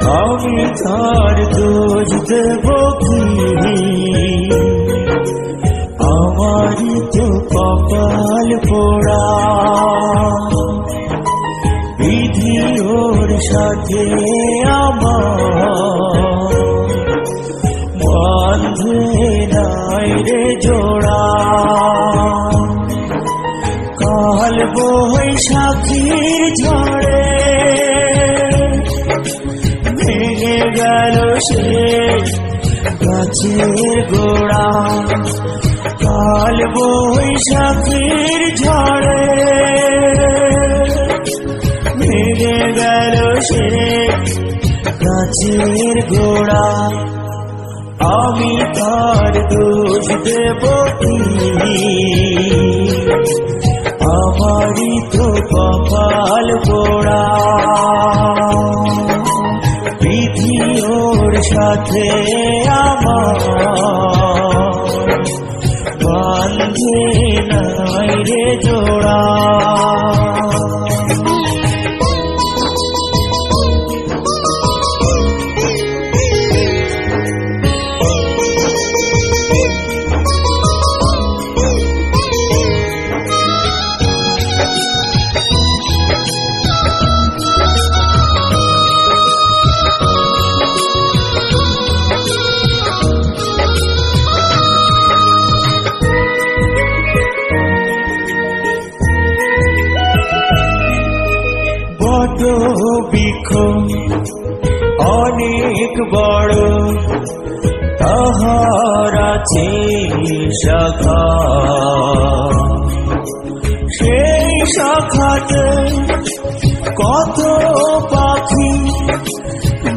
আমি তার দোষ দেব কি আমারই তো কপাল পোড়া বিধি ওর সাথে আমার নাই রে জোড়া কাল বৈশাখীর ঝড়ে গেল সে গাছের গোড়া কাল বৈশাখীর ঝড়ে। ভেঙে গেল সে গাছের গোড়া, আমি তার দোষ দেব আমারই তো কপাল পোড়া সাথে আমার। বান্ধে নাই রে জোড়া। বৃক্ষ অনেক বড়। তাহার আছে শাখা। সেই শাখাতে কত পাখি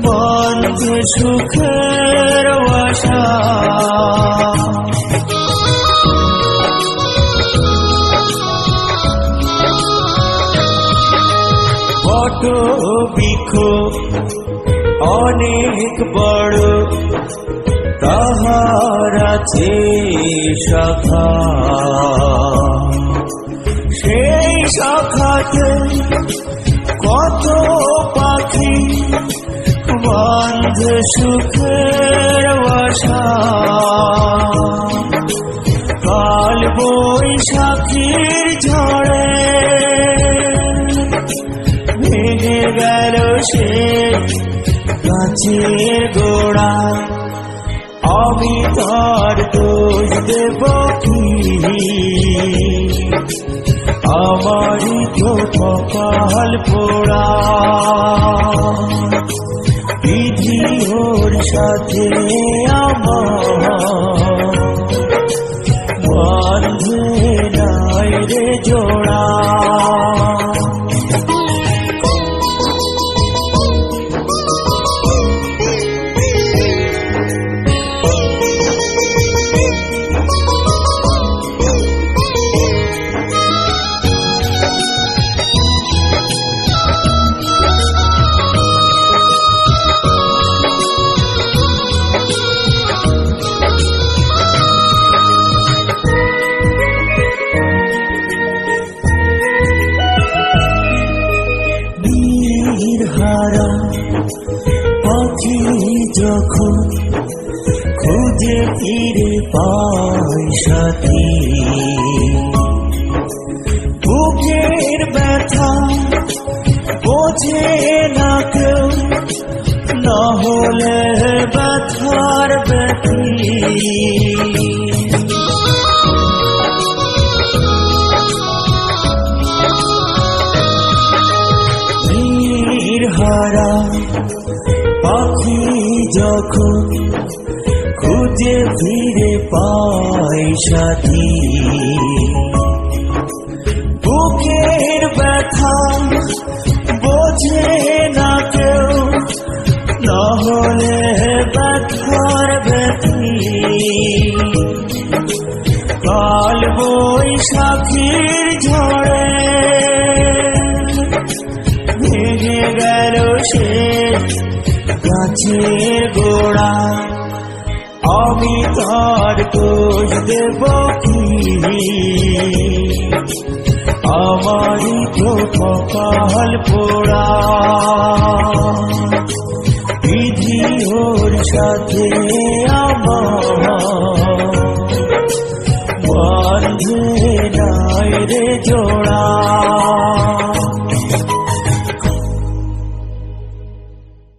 বন্ধ সুখের বাসা। বৃক্ষ অনেক বড় তাহার আছে শাখা। সেই শাখাতে কত পাখি বন্ধ সুখের বাসা। কাল বৈশাখীর ঝড়ে গাছের গোড়া আমি তার দোষ দেব কি? আমারই কপাল পোড়া। বিধি ওর সাথে আমার। নাই রে জোড়া। যখন খুঁজে ফিরে পাই সাথী বুকের ব্যথা বোঝে না কেউ না হলে ব্যথার ব্যথী। যখন খুঁজে ফিরে পায় সাথী, বুকের ব্যথা বোঝে না কেউ, না হলে ব্যথার ব্যথী। কাল বৈশাখীর ঝড়ে ভেঙে গেল সে গাছের গোড়া আমি তার দোষ দেব কি আমারই তো কপাল পোড়া সাথে আমার। বন্ধে নাই রে জোড়া।